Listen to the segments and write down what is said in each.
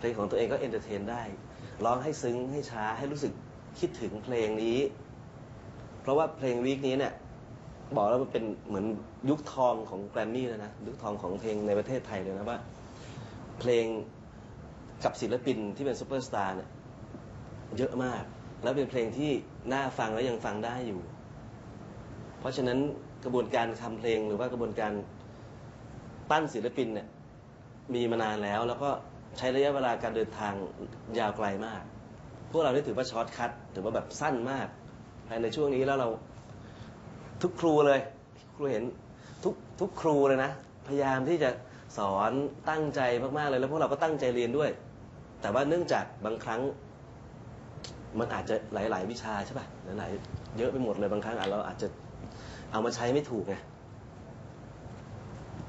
เพลงของตัวเองก็เอนเตอร์เทนได้ ร้องให้ซึ้งให้ช้าให้รู้สึกคิดถึงเพลงนี้ เพราะว่าเพลงวีคนี้เนี่ยบอกแล้วมันเป็นเหมือนยุคทองของแกรมมี่เลยนะยุคทองของเพลงในประเทศไทยเลยนะว่า เพลงกับศิลปินที่เป็นซูเปอร์สตาร์เนี่ยเยอะมาก แล้วเป็นเพลงที่น่าฟังและยังฟังได้อยู่ เพราะฉะนั้นกระบวนการทำเพลงหรือว่ากระบวนการปั้นศิลปินเนี่ยมีมานานแล้วแล้วก็ ใช้ระยะเวลาการเดินทางยาวไกลมาก พวกเราได้ถือว่าช็อตคัทถือว่าแบบสั้นมากภายในช่วงนี้แล้วเราทุกครูเลย ครูเห็นทุกทุกครูเลยนะ พยายามที่จะสอนตั้งใจมากๆเลย แล้วพวกเราก็ตั้งใจเรียนด้วย แต่ว่าเนื่องจากบางครั้ง มันอาจจะหลาย ๆ วิชาใช่ป่ะหลายๆเยอะไปหมดเลยบางครั้งอาจเราอาจจะเอามาใช้ไม่ถูกไง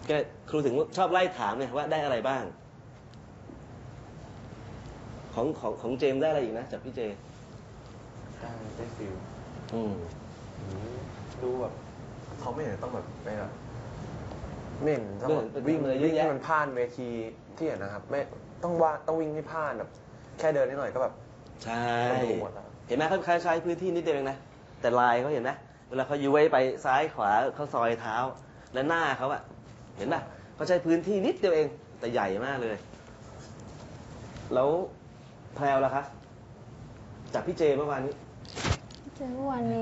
ก็ครูถึงชอบไล่ถามไงว่าได้อะไรบ้าง ของของของเจมส์ได้อะไรอีกนะจากพี่เจได้ได้ฟิลอืมดูแบบเขาไม่เห็นต้องแบบไปแบบไม่เห็นต้องแบบไม่เห็นวิ่งเลยเยอะวิ่งแยะให้มันพลาดเวทีที่เห็นนะครับ ไม่ต้องว่าต้องวิ่งให้พลาดแบบ แค่เดินนิดหน่อยก็แบบใช่ก็ดูหมดแล้วเห็นไหมเขาคล้ายใช้พื้นที่นิดเดียวเองนะแต่ลายเขาเห็นไหมเวลาเขาย้วยไปซ้ายขวาเขาซอยเท้า และหน้าเขาอะเห็นป่ะเขาใช้พื้นที่นิดเดียวเองแต่ใหญ่มากเลย แล้ว แพลวล่ะคะจากพี่เจเมื่อวานนี้ เจอเมื่อวานนี้